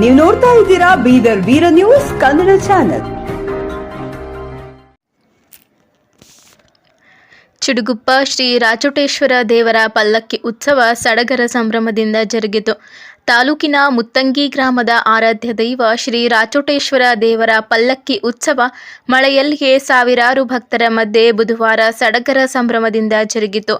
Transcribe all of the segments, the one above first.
ನೀವು ನೋಡ್ತಾ ಇದ್ದೀರಾ ಬೀದರ್ ವೀರ ನ್ಯೂಸ್ ಕನ್ನಡ ಚಾನೆಲ್. ಚಿಡುಗುಪ್ಪ ಶ್ರೀ ರಾಚೋಟೇಶ್ವರ ದೇವರ ಪಲ್ಲಕ್ಕಿ ಉತ್ಸವ ಸಡಗರ ಸಂಭ್ರಮದಿಂದ ಜರುಗಿತು. ತಾಲೂಕಿನ ಮುತ್ತಂಗಿ ಗ್ರಾಮದ ಆರಾಧ್ಯ ದೈವ ಶ್ರೀ ರಾಚೋಟೇಶ್ವರ ದೇವರ ಪಲ್ಲಕ್ಕಿ ಉತ್ಸವ ಮಳೆಯಲ್ಲಿಗೆ ಸಾವಿರಾರು ಭಕ್ತರ ಮಧ್ಯೆ ಬುಧವಾರ ಸಡಗರ ಸಂಭ್ರಮದಿಂದ ಜರುಗಿತು.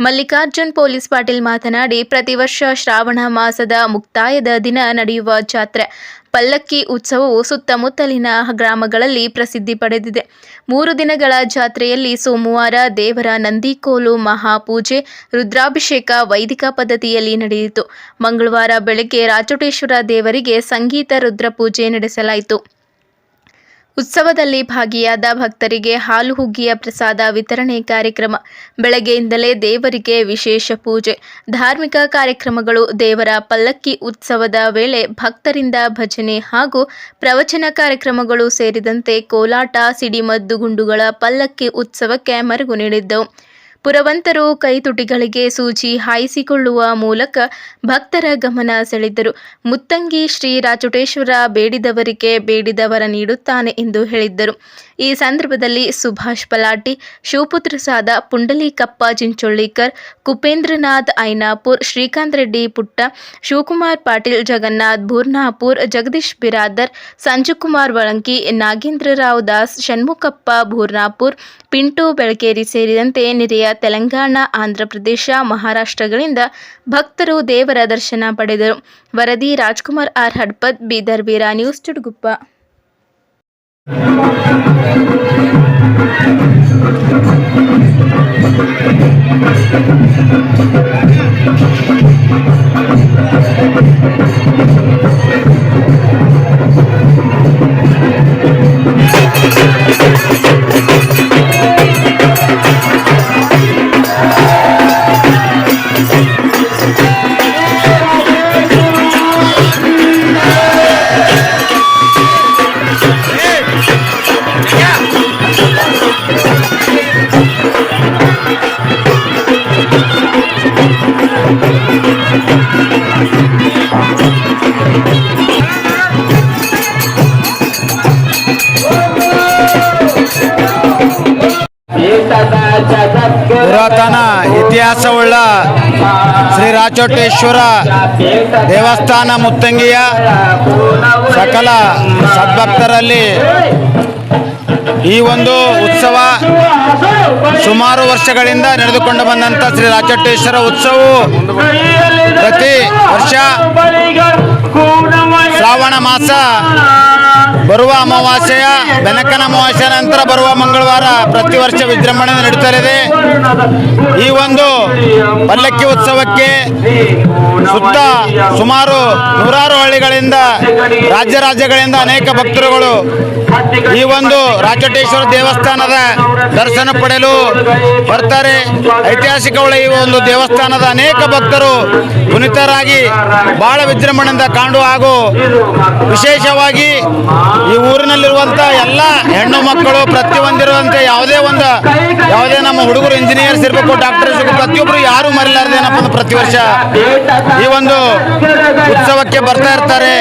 ಮಲ್ಲಿಕಾರ್ಜುನ್ ಪೊಲೀಸ್ ಪಾಟೀಲ್ ಮಾತನಾಡಿ, ಪ್ರತಿ ವರ್ಷ ಶ್ರಾವಣ ಮಾಸದ ಮುಕ್ತಾಯದ ದಿನ ನಡೆಯುವ ಜಾತ್ರೆ. ಪಲ್ಲಕ್ಕಿ ಉತ್ಸವವು ಸುತ್ತಮುತ್ತಲಿನ ಗ್ರಾಮಗಳಲ್ಲಿ ಪ್ರಸಿದ್ಧಿ ಪಡೆದಿದೆ. ಮೂರು ದಿನಗಳ ಜಾತ್ರೆಯಲ್ಲಿ ಸೋಮವಾರ ದೇವರ ನಂದಿಕೋಲು ಮಹಾಪೂಜೆ, ರುದ್ರಾಭಿಷೇಕ ವೈದಿಕ ಪದ್ಧತಿಯಲ್ಲಿ ನಡೆಯಿತು. ಮಂಗಳವಾರ ಬೆಳಗ್ಗೆ ರಾಚೋಟೇಶ್ವರ ದೇವರಿಗೆ ಸಂಗೀತ ರುದ್ರಪೂಜೆ ನಡೆಸಲಾಯಿತು. ಉತ್ಸವದಲ್ಲಿ ಭಾಗಿಯಾದ ಭಕ್ತರಿಗೆ ಹಾಲು ಹುಗ್ಗಿಯ ಪ್ರಸಾದ ವಿತರಣೆ ಕಾರ್ಯಕ್ರಮ. ಬೆಳಗ್ಗೆಯಿಂದಲೇ ದೇವರಿಗೆ ವಿಶೇಷ ಪೂಜೆ. ಧಾರ್ಮಿಕ ಕಾರ್ಯಕ್ರಮಗಳು ದೇವರ ಪಲ್ಲಕ್ಕಿ ಉತ್ಸವದ ವೇಳೆ ಭಕ್ತರಿಂದ ಭಜನೆ ಹಾಗೂ ಪ್ರವಚನ ಕಾರ್ಯಕ್ರಮಗಳು ಸೇರಿದಂತೆ ಕೋಲಾಟ, ಸಿಡಿಮದ್ದು ಗುಂಡುಗಳ ಪಲ್ಲಕ್ಕಿ ಉತ್ಸವಕ್ಕೆ ಮರುಗು ನೀಡಿದ್ದವು. ಪುರವಂತರು ಕೈತುಟಿಗಳಿಗೆ ಸೂಚಿ ಹಾಯಿಸಿಕೊಳ್ಳುವ ಮೂಲಕ ಭಕ್ತರ ಗಮನ ಸೆಳೆದರು. ಮುತ್ತಂಗಿ ಶ್ರೀ ರಾಚುಟೇಶ್ವರ ಬೇಡಿದವರಿಗೆ ಬೇಡಿದವರ ನೀಡುತ್ತಾನೆ ಎಂದು ಹೇಳಿದ್ದರು. ಈ ಸಂದರ್ಭದಲ್ಲಿ ಸುಭಾಷ್ ಪಲಾಟಿ ಶಿವಪುತ್ರಸಾದ ಪುಂಡಲೀಕಪ್ಪ ಚಿಂಚೋಳಿಕರ್ ಕುಪೇಂದ್ರನಾಥ್ ಐನಾಪುರ್, ಶ್ರೀಕಾಂತ್ ರೆಡ್ಡಿ ಪುಟ್ಟ, ಶಿವಕುಮಾರ್ ಪಾಟೀಲ್ ಜಗನ್ನಾಥ್ ಬೂರ್ನಾಪುರ್ ಜಗದೀಶ್ ಬಿರಾದರ್, ಸಂಜುಕುಮಾರ್ ವಳಂಕಿ, ನಾಗೇಂದ್ರರಾವ್ ದಾಸ್, ಷಣ್ಮುಖಪ್ಪ ಬೂರ್ನಾಪುರ್ ಪಿಂಟು ಬೆಳಕೇರಿ ಸೇರಿದಂತೆ ನೆರೆಯ ತೆಲಂಗಾಣ ಆಂಧ್ರಪ್ರದೇಶ ಮಹಾರಾಷ್ಟ್ರಗಳಿಂದ ಭಕ್ತರು ದೇವರ ದರ್ಶನ ಪಡೆದರು. ವರದಿ ರಾಜ್ಕುಮಾರ್ ಆರ್ ಹಡ್ಪತ್ ಬೀದರ್ ವೀರ ನ್ಯೂಸ್ ಚುಡುಗುಪ್ಪ ಪುರಾತನ ಇತಿಹಾಸವುಳ್ಳ ಶ್ರೀ ರಾಚೋಟೇಶ್ವರ ದೇವಸ್ಥಾನ ಮುತ್ತಂಗಿಯ ಸಕಲ ಸದ್ಭಕ್ತರಲ್ಲಿ ಈ ಒಂದು ಉತ್ಸವ ಸುಮಾರು ವರ್ಷಗಳಿಂದ ನಡೆದುಕೊಂಡು ಬಂದಂಥ ಶ್ರೀ ರಾಚೋಟೇಶ್ವರ ಉತ್ಸವವು ಪ್ರತಿ ವರ್ಷ ಶ್ರಾವಣ ಮಾಸ ಬರುವ ಅಮಾವಾಸ್ಯೆಯ ಬೆನಕನ ಅಮಾವಾಸ್ಯೆ ನಂತರ ಬರುವ ಮಂಗಳವಾರ ಪ್ರತಿ ವರ್ಷ ವಿಜೃಂಭಣೆ ನಡೀತಲಿದೆ ಈ ಒಂದು ಪಲ್ಲಕ್ಕಿ ಉತ್ಸವಕ್ಕೆ ಸುತ್ತ ಸುಮಾರು ನೂರಾರು ಹಳ್ಳಿಗಳಿಂದ ರಾಜ್ಯ ರಾಜ್ಯಗಳಿಂದ ಅನೇಕ ಭಕ್ತರುಗಳು ಈ ಒಂದು ರಾಜಟೇಶ್ವರ ದೇವಸ್ಥಾನದ ದರ್ಶನ ಪಡೆಯಲು ಬರ್ತಾರೆ. ಐತಿಹಾಸಿಕವುಳ್ಳ ಈ ಒಂದು ದೇವಸ್ಥಾನದ ಅನೇಕ ಭಕ್ತರು ಪುನೀತರಾಗಿ ಬಹಳ ವಿಜೃಂಭಣೆಯಿಂದ ಕಾಣು ಹಾಗೂ ವಿಶೇಷವಾಗಿ ಈ ಊರಿನಲ್ಲಿರುವಂತಹ ಎಲ್ಲ ಹೆಣ್ಣು ಮಕ್ಕಳು ಪ್ರತಿಯೊಂದಿರುವಂತೆ ಯಾವುದೇ ಒಂದು ಯಾವುದೇ ನಮ್ಮ ಹುಡುಗರು ಇಂಜಿನಿಯರ್ಸ್ ಇರಬೇಕು ಡಾಕ್ಟರ್ಸ್ ಇರಬೇಕು ಪ್ರತಿಯೊಬ್ಬರು ಯಾರು ಮರಿಲಾರ್ದೇನಪ್ಪ ಪ್ರತಿ ವರ್ಷ ಈ ಒಂದು ಉತ್ಸವಕ್ಕೆ ಬರ್ತಾ ಇರ್ತಾರೆ.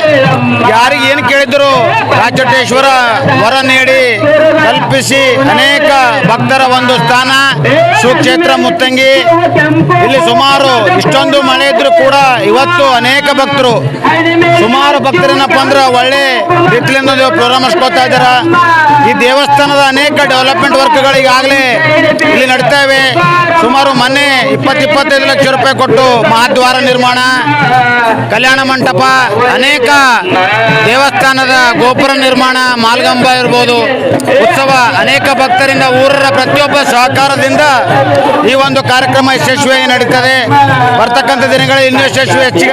ಯಾರಿಗೆ ಕೇಳಿದ್ರು ರಾಜಟೇಶ್ವರ ವರ ನೀಡಿ ಕಲ್ಪಿಸಿ ಅನೇಕ ಭಕ್ತರ ಒಂದು ಸ್ಥಾನ, ಸುಕ್ಷೇತ್ರ ಮುತ್ತಂಗಿ. ಇಲ್ಲಿ ಸುಮಾರು ಇಷ್ಟೊಂದು ಮಳೆ ಇದ್ರು ಕೂಡ ಇವತ್ತು ಅನೇಕ ಭಕ್ತರು. ಸುಮಾರು ಭಕ್ತರೇನಪ್ಪ ಅಂದ್ರೆ ಒಳ್ಳೆ ರೀತಿಯಿಂದ ನೀವು ಹಚ್ಕೋತಾ ಇದ್ದಾರ ಈ ದೇವಸ್ಥಾನದ ಅನೇಕ ಡೆವಲಪ್ಮೆಂಟ್ ವರ್ಕ್ಗಳು ಈಗಾಗಲೇ ಇಲ್ಲಿ ನಡೀತಾ ಇವೆ. ಸುಮಾರು ಮೊನ್ನೆ ಇಪ್ಪತ್ತಿಪ್ಪತ್ತೈದು ಲಕ್ಷ ರೂಪಾಯಿ ಕೊಟ್ಟು ಮಹಾದ್ವಾರ ನಿರ್ಮಾಣ, ಕಲ್ಯಾಣ ಮಂಟಪ, ಅನೇಕ ದೇವಸ್ಥಾನದ ಗೋಪುರ ನಿರ್ಮಾಣ, ಮಾಲ್ಗಂಬ ಇರ್ಬೋದು, ಉತ್ಸವ. ಅನೇಕ ಭಕ್ತರಿಂದ, ಊರರ ಪ್ರತಿಯೊಬ್ಬ ಸಹಕಾರದಿಂದ ಈ ಒಂದು ಕಾರ್ಯಕ್ರಮ ಯಶಸ್ವಿಯಾಗಿ ನಡೀತದೆ. ಬರ್ತಕ್ಕಂಥ ದಿನಗಳಲ್ಲಿ ಇನ್ನೂ ಯಶಸ್ವಿ ಹೆಚ್ಚಿಗೆ